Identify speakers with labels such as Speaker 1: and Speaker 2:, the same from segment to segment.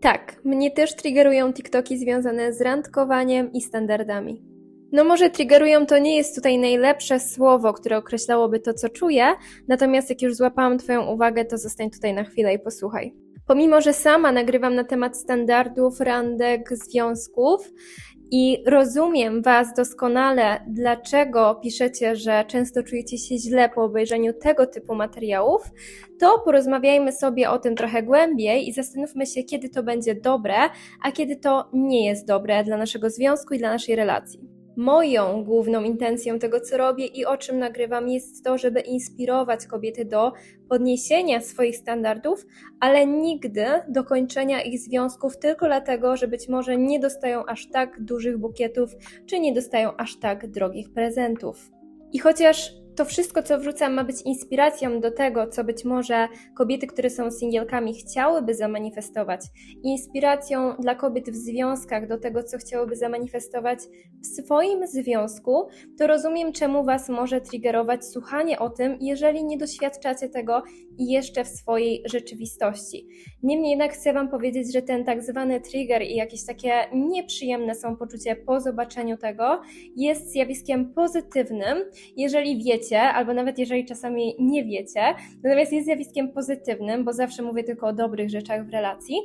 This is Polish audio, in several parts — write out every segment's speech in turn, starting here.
Speaker 1: Tak, mnie też triggerują TikToki związane z randkowaniem i standardami. No może triggerują to nie jest tutaj najlepsze słowo, które określałoby to, co czuję, natomiast jak już złapałam Twoją uwagę, to zostań tutaj na chwilę i posłuchaj. Pomimo, że sama nagrywam na temat standardów, randek, związków i rozumiem Was doskonale, dlaczego piszecie, że często czujecie się źle po obejrzeniu tego typu materiałów, to porozmawiajmy sobie o tym trochę głębiej i zastanówmy się, kiedy to będzie dobre, a kiedy to nie jest dobre dla naszego związku i dla naszej relacji. Moją główną intencją tego, co robię i o czym nagrywam, jest to, żeby inspirować kobiety do podniesienia swoich standardów, ale nigdy do kończenia ich związków tylko dlatego, że być może nie dostają aż tak dużych bukietów, czy nie dostają aż tak drogich prezentów. I chociaż to wszystko, co wrzucam, ma być inspiracją do tego, co być może kobiety, które są singielkami, chciałyby zamanifestować, inspiracją dla kobiet w związkach do tego, co chciałyby zamanifestować w swoim związku, to rozumiem, czemu Was może triggerować słuchanie o tym, jeżeli nie doświadczacie tego jeszcze w swojej rzeczywistości. Niemniej jednak chcę Wam powiedzieć, że ten tak zwany trigger i jakieś takie nieprzyjemne są poczucie po zobaczeniu tego, jest zjawiskiem pozytywnym, jeżeli wiecie, albo nawet jeżeli czasami nie wiecie, natomiast jest zjawiskiem pozytywnym, bo zawsze mówię tylko o dobrych rzeczach w relacji,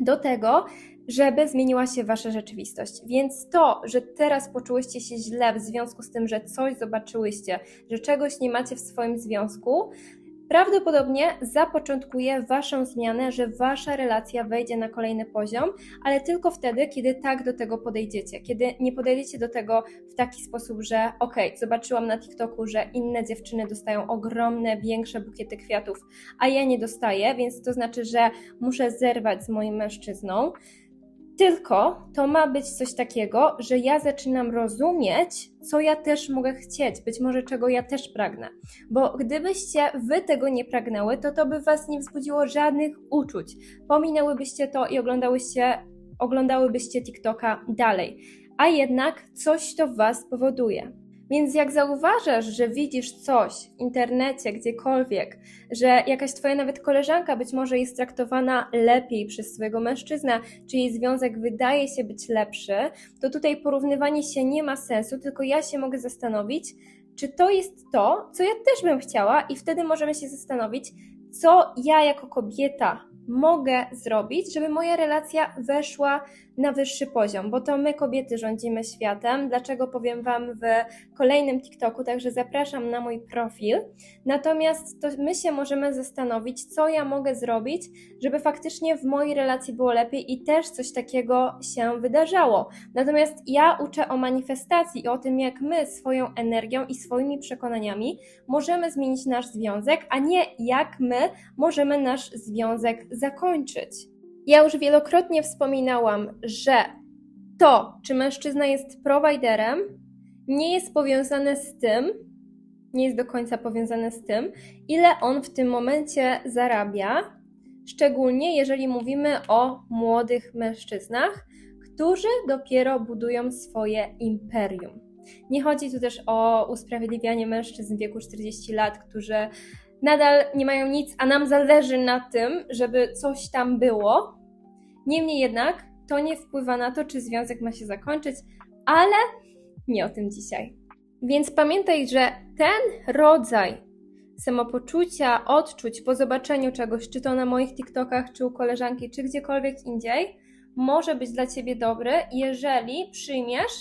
Speaker 1: do tego, żeby zmieniła się wasza rzeczywistość. Więc to, że teraz poczułyście się źle w związku z tym, że coś zobaczyłyście, że czegoś nie macie w swoim związku, prawdopodobnie zapoczątkuje Waszą zmianę, że Wasza relacja wejdzie na kolejny poziom, ale tylko wtedy, kiedy tak do tego podejdziecie, kiedy nie podejdziecie do tego w taki sposób, że okej, okay, zobaczyłam na TikToku, że inne dziewczyny dostają ogromne, większe bukiety kwiatów, a ja nie dostaję, więc to znaczy, że muszę zerwać z moim mężczyzną. Tylko to ma być coś takiego, że ja zaczynam rozumieć, co ja też mogę chcieć, być może czego ja też pragnę. Bo gdybyście wy tego nie pragnęły, to to by was nie wzbudziło żadnych uczuć. Pominęłybyście to i oglądałyście, oglądałybyście TikToka dalej. A jednak coś to w was powoduje. Więc jak zauważasz, że widzisz coś w internecie, gdziekolwiek, że jakaś twoja nawet koleżanka być może jest traktowana lepiej przez swojego mężczyznę, czy jej związek wydaje się być lepszy, to tutaj porównywanie się nie ma sensu, tylko ja się mogę zastanowić, czy to jest to, co ja też bym chciała, i wtedy możemy się zastanowić, co ja jako kobieta mogę zrobić, żeby moja relacja weszła na wyższy poziom, bo to my kobiety rządzimy światem. Dlaczego powiem Wam w kolejnym TikToku, także zapraszam na mój profil. Natomiast to my się możemy zastanowić, co ja mogę zrobić, żeby faktycznie w mojej relacji było lepiej i też coś takiego się wydarzało. Natomiast ja uczę o manifestacji i o tym, jak my swoją energią i swoimi przekonaniami możemy zmienić nasz związek, a nie jak my możemy nasz związek zakończyć. Ja już wielokrotnie wspominałam, że to, czy mężczyzna jest prowajderem, nie jest powiązane z tym, nie jest do końca powiązane z tym, ile on w tym momencie zarabia, szczególnie jeżeli mówimy o młodych mężczyznach, którzy dopiero budują swoje imperium. Nie chodzi tu też o usprawiedliwianie mężczyzn w wieku 40 lat, którzy nadal nie mają nic, a nam zależy na tym, żeby coś tam było. Niemniej jednak to nie wpływa na to, czy związek ma się zakończyć, ale nie o tym dzisiaj. Więc pamiętaj, że ten rodzaj samopoczucia, odczuć po zobaczeniu czegoś, czy to na moich TikTokach, czy u koleżanki, czy gdziekolwiek indziej, może być dla ciebie dobry, jeżeli przyjmiesz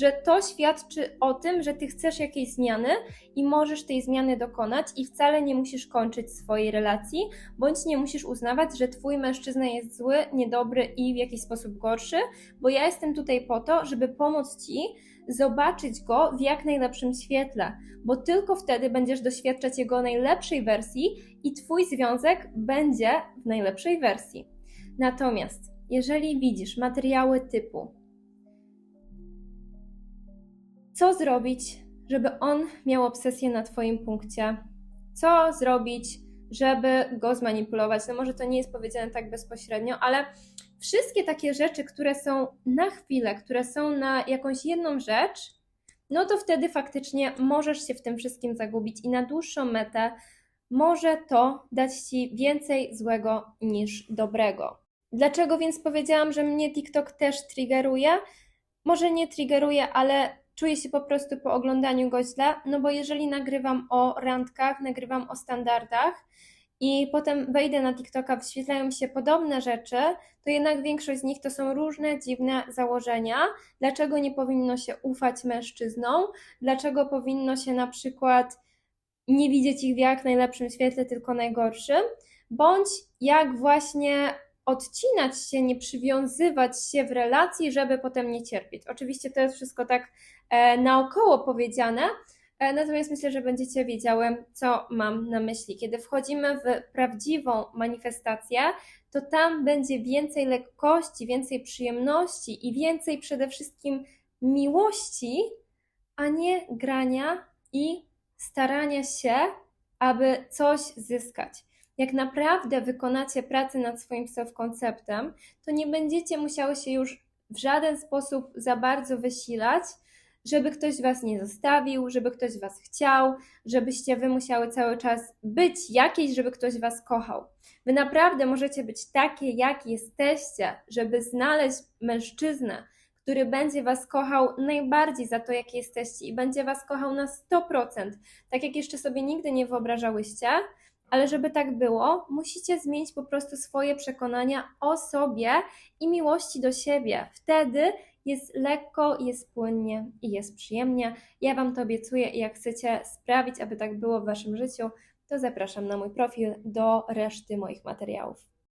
Speaker 1: że to świadczy o tym, że ty chcesz jakiejś zmiany i możesz tej zmiany dokonać i wcale nie musisz kończyć swojej relacji, bądź nie musisz uznawać, że twój mężczyzna jest zły, niedobry i w jakiś sposób gorszy, bo ja jestem tutaj po to, żeby pomóc ci zobaczyć go w jak najlepszym świetle, bo tylko wtedy będziesz doświadczać jego najlepszej wersji i twój związek będzie w najlepszej wersji. Natomiast jeżeli widzisz materiały typu co zrobić, żeby on miał obsesję na Twoim punkcie? Co zrobić, żeby go zmanipulować? No może to nie jest powiedziane tak bezpośrednio, ale wszystkie takie rzeczy, które są na chwilę, które są na jakąś jedną rzecz, no to wtedy faktycznie możesz się w tym wszystkim zagubić i na dłuższą metę może to dać Ci więcej złego niż dobrego. Dlaczego więc powiedziałam, że mnie TikTok też triggeruje? Może nie triggeruje, ale czuję się po prostu po oglądaniu go źle, no bo jeżeli nagrywam o randkach, nagrywam o standardach i potem wejdę na TikToka, wyświetlają mi się podobne rzeczy, to jednak większość z nich to są różne dziwne założenia. Dlaczego nie powinno się ufać mężczyznom? Dlaczego powinno się na przykład nie widzieć ich w jak najlepszym świetle, tylko najgorszym? Bądź jak właśnie odcinać się, nie przywiązywać się w relacji, żeby potem nie cierpieć. Oczywiście to jest wszystko tak naokoło powiedziane, e, natomiast myślę, że będziecie wiedziały, co mam na myśli. Kiedy wchodzimy w prawdziwą manifestację, to tam będzie więcej lekkości, więcej przyjemności i więcej przede wszystkim miłości, a nie grania i starania się, aby coś zyskać. Jak naprawdę wykonacie pracę nad swoim self-konceptem, to nie będziecie musiały się już w żaden sposób za bardzo wysilać, żeby ktoś was nie zostawił, żeby ktoś was chciał, żebyście wy musiały cały czas być jakieś, żeby ktoś was kochał. Wy naprawdę możecie być takie, jak jesteście, żeby znaleźć mężczyznę, który będzie was kochał najbardziej za to, jakie jesteście i będzie was kochał na 100%, tak jak jeszcze sobie nigdy nie wyobrażałyście. Ale żeby tak było, musicie zmienić po prostu swoje przekonania o sobie i miłości do siebie. Wtedy jest lekko, jest płynnie i jest przyjemnie. Ja Wam to obiecuję i jak chcecie sprawić, aby tak było w Waszym życiu, to zapraszam na mój profil do reszty moich materiałów.